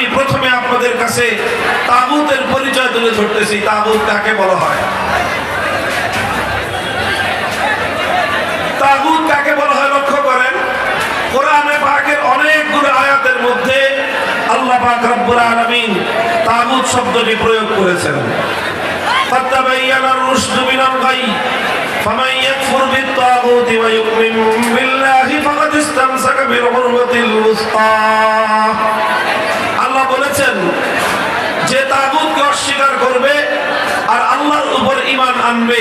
আমি প্রথমে আপনাদের কাছে তাগুতের পরিচয় তুলে ধরতেছি তাগুত কাকে বলা হয় তাগুত কাকে বলা হয় লক্ষ্য করেন কোরআনে পাকের অনেকগুলো আয়াতের মধ্যে আল্লাহ পাক রব্বুল আলামিন তাগুত শব্দটি প্রয়োগ করেছেন فتبين الرشد من الغي فمن يكفر بالطاغوت ويؤمن بالله فقد استمسك بالعروة الوثقى আনবে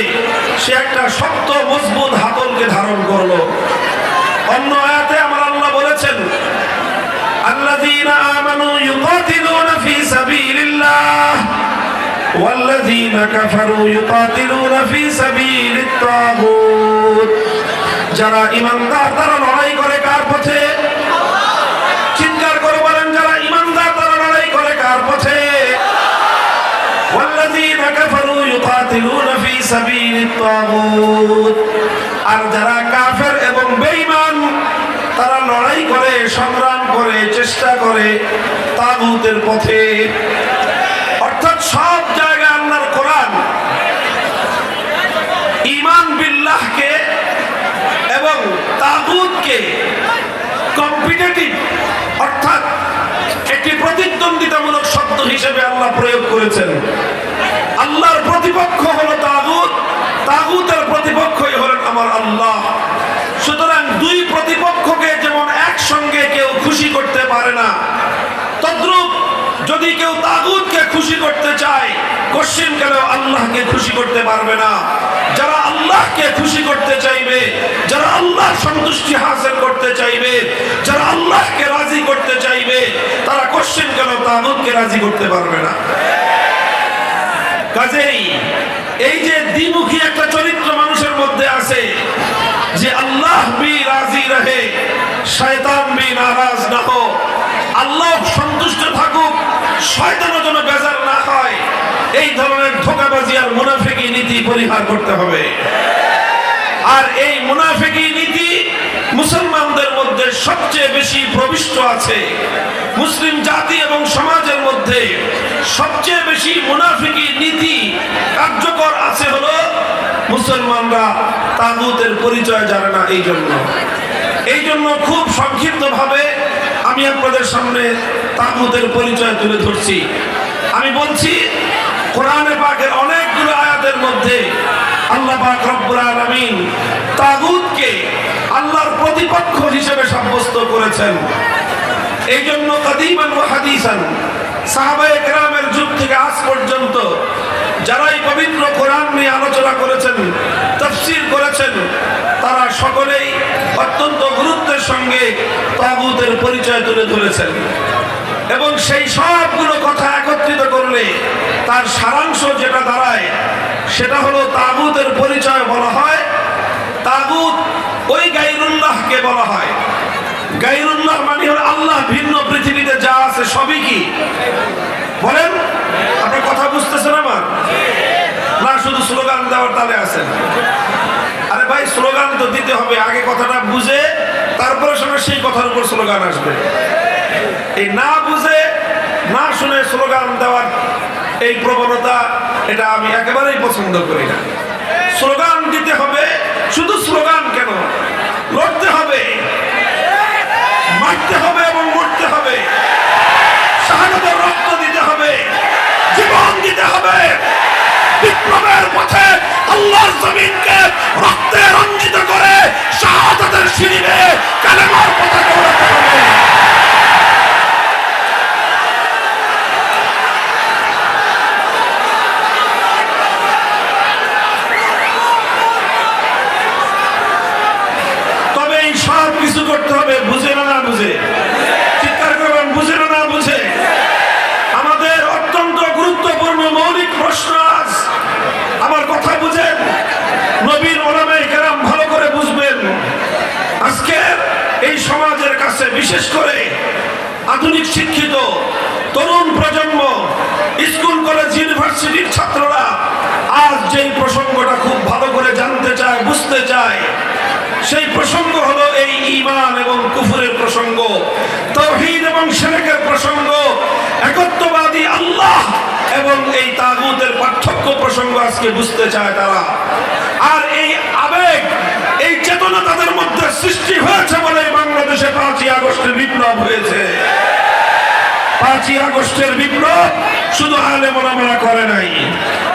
সে একটা শক্ত মজবুত হাতলকে ধারণ করলো অন্য আয়াতে আমার আল্লাহ বলেছেন আল্লাযীনা আমানু ইউকাতিলুনা ফি সাবিলিল্লাহ والذين كفروا يقاتلون في سبيل الطاغوت যারা ইমানদার তারা লড়াই করে আর যারা কাফের এবং বেঈমান, তারা লড়াই করে, সংগ্রাম করে, চেষ্টা করে তাগুতের পথে। অর্থাৎ সব জায়গায় আল্লাহর কোরআন। ইমান বিল্লাহকে এবং তাগুতকে কম্পিটেটিভ অর্থাৎ একটি প্রতিদ্বন্দ্বিতামূলক শব্দ হিসেবে আল্লাহ প্রয়োগ করেছেন। আল্লাহর প্রতিপক্ষ হলো তাগুত তাগুতের প্রতিপক্ষই হলেন আমার আল্লাহ। সুতরাং দুই প্রতিপক্ষকে যেমন একসঙ্গে কেউ খুশি করতে পারে না, তদ্রূপ যদি কেউ তাগুতকে খুশি করতে চায়, কশ্চিন কেন আল্লাহকে খুশি করতে পারবে না? যারা আল্লাহকে খুশি করতে চাইবে, যারা আল্লাহর সন্তুষ্টি হাসিল করতে চাইবে, যারা আল্লাহকে রাজি করতে চাইবে, তারা কশ্চিন কেন তাগুতকে রাজি করতে পারবে না? কাজেই এই যে দ্বিমুখী একটা চরিত্র মানুষের মধ্যে আছে যে আল্লাহ বি রাজি রহে, শয়তান বি নারাজ না হো আল্লাহ সন্তুষ্ট থাকুক, শয়তানও যেন বেজার না হয়। এই ধরনের ধোকাবাজি আর মুনাফেকি নীতি পরিহার করতে হবে। আর এই মুনাফেকি নীতি মুসলমানদের মধ্যে সবচেয়ে বেশি প্রবিষ্ট আছে মুসলিম জাতি এবং সমাজের মধ্যে সবচেয়ে বেশি মুনাফিকি নীতি কার্যকর আছে হলো মুসলমানরা তাগুতের পরিচয় জানে না এই জন্য এই জন্য খুব সংক্ষিপ্তভাবে আমি আপনাদের সামনে তাগুতের পরিচয় তুলে ধরছি। আমি বলছি, কোরআনে পাকের অনেকগুলো আয়াতের মধ্যে আল্লাহ পাক রব্বুল আলামিন তাগুতকে প্রতিপক্ষ হিসেবে সাব্যস্ত করেছেন। এই জন্য কাদিমান ও হাদিসান, সাহাবায়ে কেরামের যুগ থেকে আজ পর্যন্ত যারাই পবিত্র কোরআন নিয়ে আলোচনা করেছেন, তফসির করেছেন, তারা সকলেই অত্যন্ত গুরুত্বের সঙ্গে তাগুতের পরিচয় তুলে ধরেছেন। এবং সেই সবগুলো কথা একত্রিত করলে তার সারাংশ যেটা দাঁড়ায়, সেটা হলো তাগুতের পরিচয় বলা হয়। তাগুত ওই গাইরুল্লাহকে বলা হয়। গাইরুল্লাহ মানে হলো আল্লাহ ভিন্ন পৃথিবীতে যা আছে সবই কি? বলেন আপনার কথা বুঝতেছেন আমার? না, শুধু স্লোগান দেওয়ার তালে আছেন। আরে ভাই, স্লোগান তো দিতে হবে, আগে কথাটা বুঝে, তারপরে সময় সেই কথার উপর স্লোগান আসবে। এই না বুঝে, না শুনে স্লোগান দেওয়ার এই প্রবণতা, এটা আমি একেবারেই পছন্দ করি না। স্লোগান দিতে হবে শুধু স্লোগান কেন? লড়তে হবে। মারতে হবে এবং মরতে হবে। শাহাদাতের রক্ত দিতে হবে। জীবন দিতে হবে। বিপ্লবের পথে আল্লাহর জমিনকে রক্তে রঞ্জিত করে শাহাদাতের সিঁড়িতে কালেমার পথে ওড়াতে হবে। অধিক শিক্ষিত তরুণ প্রজন্ম, স্কুল, কলেজ, ইউনিভার্সিটির ছাত্ররা আজ যেই প্রসঙ্গটা খুব ভালো করে জানতে চায়, বুঝতে চায়, সেই প্রসঙ্গ হলো এই ইমান এবং কুফুরের প্রসঙ্গ, তহিদ এবং সেরেকের প্রসঙ্গ, একত্ববাদী আল্লাহ এবং এই তাগুতের পার্থক্য প্রসঙ্গ আজকে বুঝতে চায় তারা। আর এই আবেগ, এই চেতনা তাদের মধ্যে সৃষ্টি হয়েছে বলে বাংলাদেশে পাঁচই আগস্টের বিপ্লব হয়েছে। পাঁচই আগস্টের বিপ্লব শুধু আলে মোলামারা করে নাই।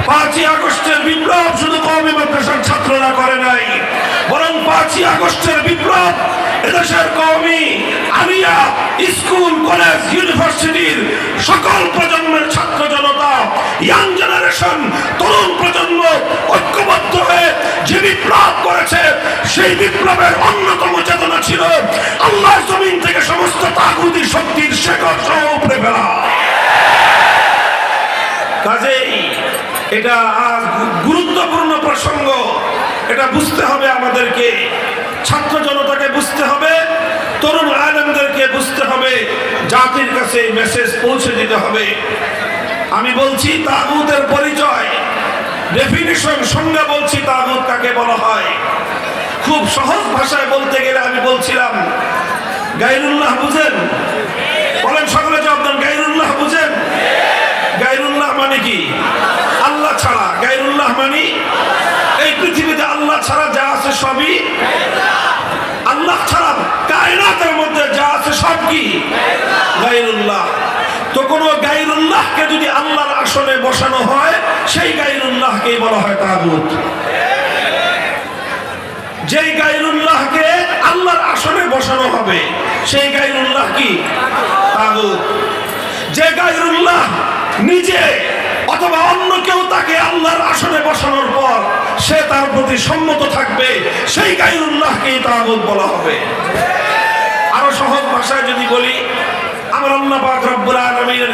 পাঁচই আগস্টের বিপ্লব শুধু কওমি মাদ্রাসার ছাত্ররা করে নাই। বরং পাঁচই আগস্টের বিপ্লব এদেশের কওমি আলিয়া স্কুল, কলেজ, ইউনিভার্সিটির সকল প্রজন্মের ছাত্র জনতা ইয়াং জেনারেশন তরুণ প্রজন্ম ঐক্যবদ্ধ হয়ে যে বিপ্লব করেছে, সেই বিপ্লবের অন্যতম চেতনা ছিল আল্লাহর জমিন থেকে সমস্ত তাগুদি শক্তির শেকড় উপড়ে ফেলা কাজেই এটা আজ গুরুত্বপূর্ণ প্রসঙ্গ, এটা বুঝতে হবে আমাদেরকে। ছাত্র জনতাকে বুঝতে হবে, তরুণ আলেমদেরকে বুঝতে হবে, জাতির কাছে মেসেজ পৌঁছে দিতে হবে। আমি বলছি, তাগুতের পরিচয় ডেফিনিশন সংজ্ঞা বলছি, তাগুত কাকে বলা হয়? খুব সহজ ভাষায় বলতে গেলে আমি বলছিলাম, গাইরুল্লাহ বুঝেন বলেন সকলে জবাব দেন গাইরুল্লাহ বুঝেন গাইরুল্লাহ মানে কি আল্লাহ ছাড়া গাইরুল্লাহ মানে এই পৃথিবীতে আল্লাহ ছাড়া সবই আল্লাহ ছাড়া কায়নাতের মধ্যে যা আছে সব কি? গাইরুল্লাহ তো গাইরুল্লাহকে যদি আল্লাহর আসনে বসানো হয়, সেই গাইরুল্লাহকেই বলা হয় তাগুত। গাইরুল্লাহকে আল্লাহর আসনে বসানো হবে, সেই গাইরুল্লাহ কি? তাগুত। যে গাইরুল্লাহ নিজে অথবা অন্য কেউ তাকে আল্লাহর আসনে বসানোর পর সে তার প্রতি সম্মত থাকবে, সেই গাইরুল্লাহকেই তাগুত বলা হবে। আরও সহজ ভাষায় যদি বলি, আমার আল্লাহ পাক রব্বুল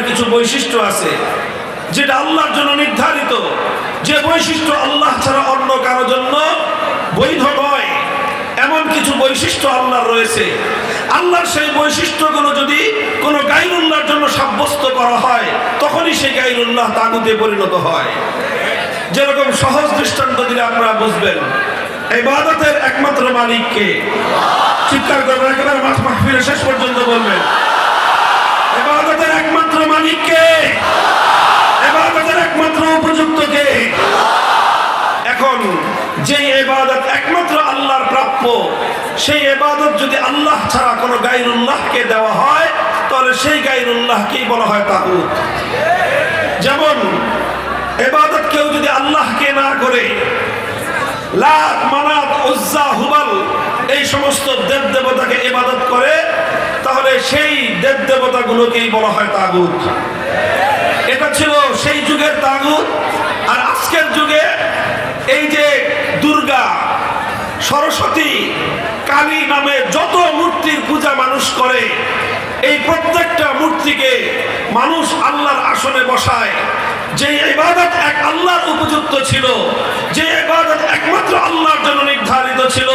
কিছু বৈশিষ্ট্য আছে, যেটা আল্লাহর জন্য নির্ধারিত। যে বৈশিষ্ট্য আল্লাহ ছাড়া অন্য কারও জন্য বৈধ নয়, এমন কিছু বৈশিষ্ট্য আল্লাহর রয়েছে। আল্লাহর সেই বৈশিষ্ট্যগুলো যদি কোনো গাইরুল্লাহর জন্য সাব্যস্ত করা হয়, তখনই সেই গাইরুল্লাহ তাগুতে পরিণত হয়। যেরকম সহজ দৃষ্টান্ত দিলে আপনারা বুঝবেন এই বাদাতের একমাত্র মালিককে চিৎকার করবেন, একেবারে মাস মাহফিলের শেষ পর্যন্ত বলবেন। এবাদতের একমাত্র মালিককে এবাদতের একমাত্র উপযুক্ত এখন যে এবাদত একমাত্র আল্লাহর প্রাপ্য, সেই এবাদত যদি আল্লাহ ছাড়া কোনো গাইরুল্লাহকে দেওয়া হয়, তাহলে সেই গাইরুল্লাহকেই বলা হয় তাগুত। যেমন এবাদত কেউ যদি আল্লাহকে না করে, লাত, মানাত, উজ্জা, হুবাল, এই সমস্ত দেব দেবতাকে ইবাদত করে, তাহলে সেই দেব দেবতাগুলোকেই বলা হয় তাগুত। এটা ছিল সেই যুগের তাগুত, আর আজকের যুগে এই যে দুর্গা, সরস্বতী, কালী নামে যত মূর্তির পূজা মানুষ করে, এই প্রত্যেকটা মূর্তিকে মানুষ আল্লাহর আসনে বসায়। যে ইবাদত এক আল্লাহর উপযুক্ত ছিল, যে ইবাদত একমাত্র আল্লাহর জন্য নির্ধারিত ছিল,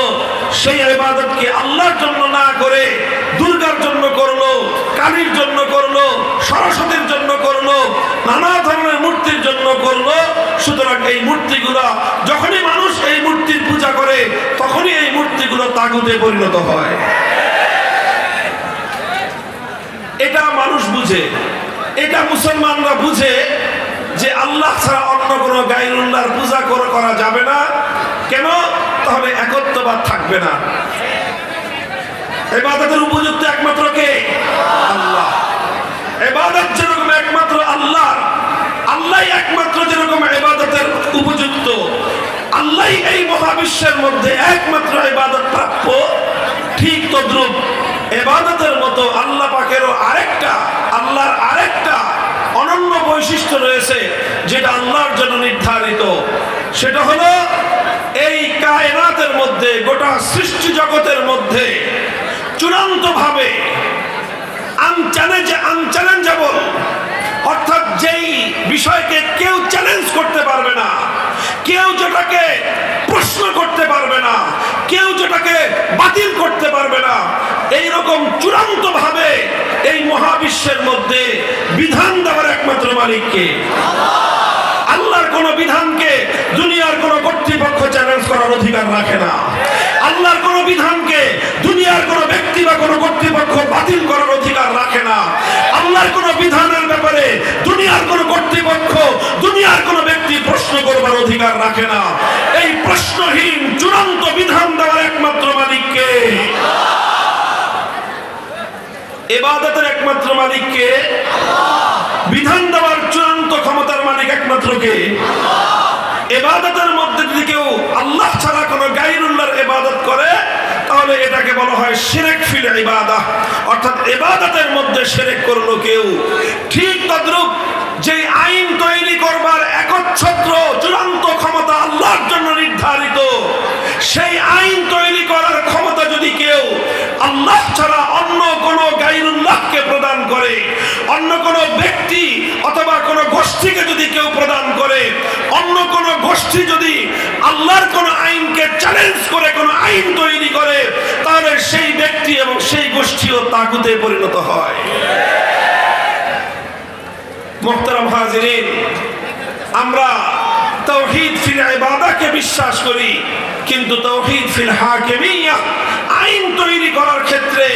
সেই ইবাদতকে আল্লাহর জন্য না করে দুর্গার জন্য করল, কালীর জন্য করল, সরস্বতীর জন্য করল, নানা ধরনের মূর্তির জন্য করল? সুতরাং এই মূর্তিগুলো, যখনই মানুষ এই মূর্তির পূজা করে, তখনই এই মূর্তিগুলো তাগুতে পরিণত হয়। এটা মানুষ বুঝে, এটা মুসলমানরা বুঝে যে আল্লাহ ছাড়া অন্য কোনো গাইরুল্লাহর পূজা করা করা যাবে না। কেন? তাহলে একত্ববাদ থাকবে না। এবাদতের উপযুক্ত একমাত্র কে? আল্লাহ। এবাদত যেরকম একমাত্র আল্লাহ আল্লাহ একমাত্র যেরকম এবাদতের উপযুক্ত, আল্লাহ এই মহাবিশ্বের মধ্যে একমাত্র এবাদত প্রাপ্য, ঠিক তদ্রুপ। এবাদতের মতো আল্লাহ পাকেরও আরেকটা আল্লাহর বৈশিষ্ট্য রয়েছে, যেটা আল্লাহর জন্য নির্ধারিত। সেটা হলো, এই কায়নাতের মধ্যে, গোটা সৃষ্টি জগতের মধ্যে চূড়ান্ত ভাবে অর্থাৎ যেই বিষয়কে কেউ চ্যালেঞ্জ করতে পারবে না কেউ যেটাকে প্রশ্ন করতে পারবে না, কেউ যেটাকে বাতিল করতে পারবে না এই রকম চূড়ান্ত ভাবে এই মহাবিশ্বের মধ্যে বিধান দেওয়ার একমাত্র মালিককে আল্লাহর কোন বিধানকে দুনিয়ার কোন কর্তৃপক্ষ চ্যালেঞ্জ করার অধিকার রাখে না। আল্লাহর কোন বিধানকে দুনিয়ার কোন ব্যক্তি বা কোন কর্তৃপক্ষ বাতিল করার অধিকার রাখে না। আল্লাহর কোন বিধানের ব্যাপারে দুনিয়ার কোন কর্তৃপক্ষ দুনিয়ার কোন ব্যক্তি প্রশ্ন করবার অধিকার রাখে না। এই প্রশ্নহীন চূড়ান্ত বিধান দেওয়ার একমাত্র মালিককে এবাদতের একমাত্র মালিককে বিধান দেওয়ার চূড়ান্ত ক্ষমতার মালিক একমাত্র কে? এবাদতের মধ্যে যদি কেউ আল্লাহ ছাড়া কোনো গাইরুল্লাহর এবাদত করে, তাহলে এটাকে বলা হয় শিরেক ফিল ইবাদা অর্থাৎ এবাদতের মধ্যে শিরেক করল কেউ। ঠিক তদ্রূপ যে আইন তৈরি করবার একচ্ছত্র চূড়ান্ত ক্ষমতা আল্লাহর জন্য নির্ধারিত, সেই আইন তৈরি করার ক্ষমতা যদি কেউ আল্লাহ ছাড়া অন্য কোনো গাইরুল্লাহকে প্রদান করে, অন্য কোনো ব্যক্তি অথবা কোনো গোষ্ঠীকে যদি কেউ প্রদান করে, অন্য কোনো গোষ্ঠী যদি আল্লাহর কোনো আইনকে চ্যালেঞ্জ করে, কোনো আইন তৈরি করে, তাহলে সেই ব্যক্তি এবং সেই গোষ্ঠীও তাগুতে পরিণত হয়। মোহতারাম হাজিরিন, আমরা তৌহিদ ফিল ইবাদাকে বিশ্বাস করি, কিন্তু তৌহিদ ফিল হাকিমিয়া, আইন তৈরি করার ক্ষেত্রে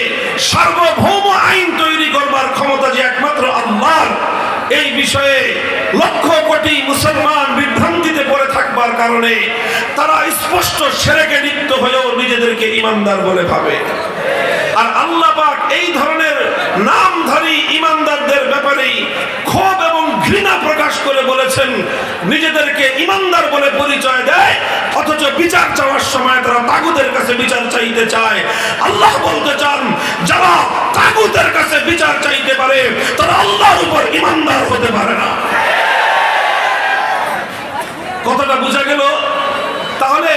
সার্বভৌম আইন তৈরি করবার ক্ষমতা যে একমাত্র আল্লাহর, এই বিষয়ে লক্ষ কোটি মুসলমান বিভ্রান্তিতে পড়ে থাকবার কারণে তারা স্পষ্ট সেরেকে লিপ্ত হয়েও নিজেদেরকে ইমানদার বলে ভাবে। আর আল্লাহ পাক এই ধরনের নামধারী ইমানদারদের ব্যাপারেই ক্ষোভ এবং ঘৃণা প্রকাশ করে বলেছেন। নিজেদেরকে ইমানদার বলে পরিচয় দেয়, অথচ বিচার চাওয়ার সময় তারা তাগুদের কাছে বিচার চাইতে চায়। আল্লাহ বলতে চান, যারা তাগুদের কাছে বিচার চাইতে পারে, তারা আল্লাহর উপর ইমানদার হতে পারে না। কথাটা বোঝা গেল? তাহলে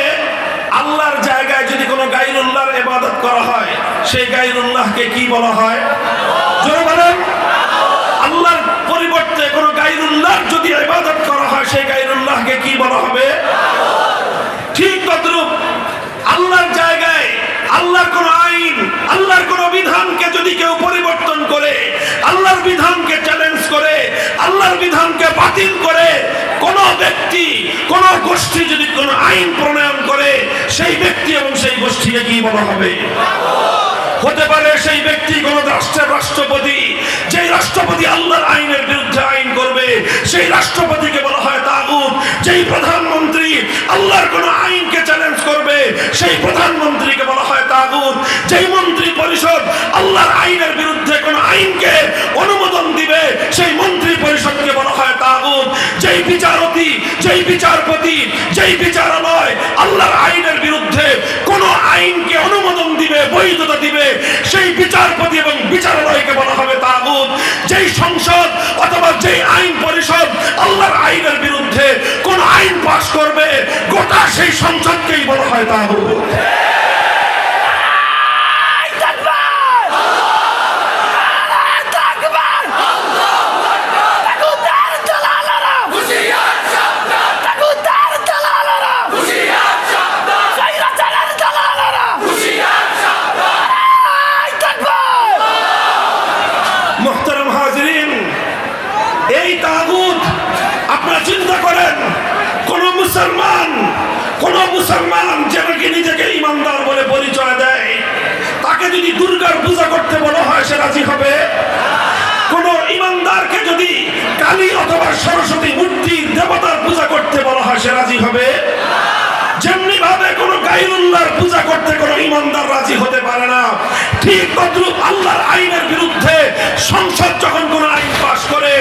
আল্লাহর জায়গায় যদি কোনো গাইরুল্লাহর ইবাদত করা হয় সেই গাইরুল্লাহকে কি বলা হয়? জোরে বলেন। আল্লাহর পরিবর্তে কোনো গাইরুল্লাহর যদি ইবাদত করা হয়, সেই গাইরুল্লাহকে কি বলা হবে? ঠিক তদ্রূপ আল্লাহর জায়গায়, আল্লাহর কোন আইন, আল্লাহর কোন বিধানকে যদি কেউ পরিবর্তন করে, আল্লাহর বিধানকে চ্যালেঞ্জ করে, আল্লাহর বিধানকে বাতিল করে, কোন ব্যক্তি, কোন গোষ্ঠী যদি কোন আইন প্রণয়ন করে, সেই ব্যক্তি এবং সেই গোষ্ঠীকে কি বলা হবে? হতে পারে সেই ব্যক্তি কোন রাষ্ট্রের রাষ্ট্রপতি, যেই রাষ্ট্রপতি আল্লাহর আইনের বিরুদ্ধে আইন করবে, সেই রাষ্ট্রপতিকে বলা হয় তাগুত। যেই প্রধানমন্ত্রী আল্লাহর কোন আইনকে চ্যালেঞ্জ করবে, সেই প্রধানমন্ত্রীকে বলা হয় তাগুত। যেই মন্ত্রী পরিষদ আল্লাহর আইনের বিরুদ্ধে কোন আইনকে অনুমোদন দিবে, সেই মন্ত্রী পরিষদকে বলা হয় তাগুত। যেই বিচারপতি যেই বিচারপতি, যেই বিচারালয় আল্লাহর আইনের বিরুদ্ধে কোন আইনকে অনুমোদন দিবে, বৈধতা দিবে, সেই বিচারপতি এবং বিচারালয়কে বলা হবে তাগুদ যেই সংসদ অথবা যেই আইন পরিষদ আল্লাহর আইনের বিরুদ্ধে কোন আইন পাশ করবে, গোটা সেই সংসদকেই বলা হয় তাগুত মোহতারাম হাজরিন এই তাগুত আপনারা চিন্তা করেন কোন মুসলমান কোন মুসলমান যে নাকি নিজেকে ইমানদার বলে পরিচয় দেয় তাকে যদি দুর্গার পূজা করতে বলা হয় সে রাজি হবে কোন ইমানদারকে যদি কালী অথবা সরস্বতী মূর্তির দেবতার পূজা করতে বলা হয়, সে রাজি হবে? যেমনি ভাবে কোন গাইরুল্লাহর পূজা করতে কোন ইমানদার রাজি হতে পারে না, ঠিক তদ্রুপ আল্লাহর আইনের বিরুদ্ধে সংসদ যখন কোন আইন পাশ করে,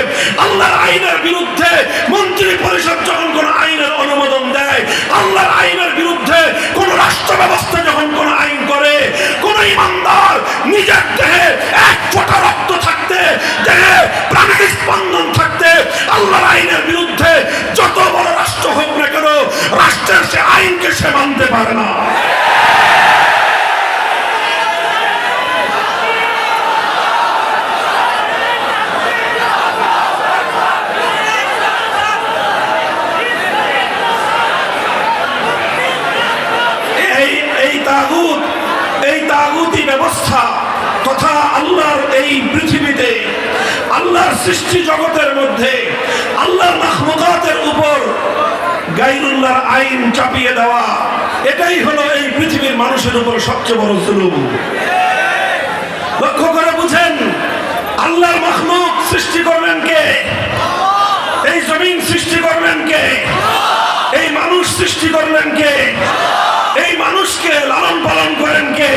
আল্লাহর আইনের বিরুদ্ধে মন্ত্রী পরিষদ যখন কোন আইনের অনুমোদন দেয়, আল্লাহর আইনের বিরুদ্ধে কোন রাষ্ট্র ব্যবস্থা যখন কোন আইন করে, কোন ইমানদার নিজের দেহে এক ফোঁটা রক্ত থাকতে সে মানতে পারে না। এই ব্যবস্থা তথা এই পৃথিবীতে, আল্লাহর সৃষ্টি জগতের মধ্যে, আল্লাহর মাহমুদাতের উপর গাইরুল্লাহর আইন চাপিয়ে দেওয়া, এটাই হলো এই পৃথিবীর মানুষের উপর সবচেয়ে বড় জুলুম। লক্ষ্য করে বুঝেন, আল্লাহর মখলুক সৃষ্টি করবেন কে? এই জমিন সৃষ্টি করবেন কে? এই মানুষ সৃষ্টি করলেন কে? এই মানুষকে লালন পালন করেন কে?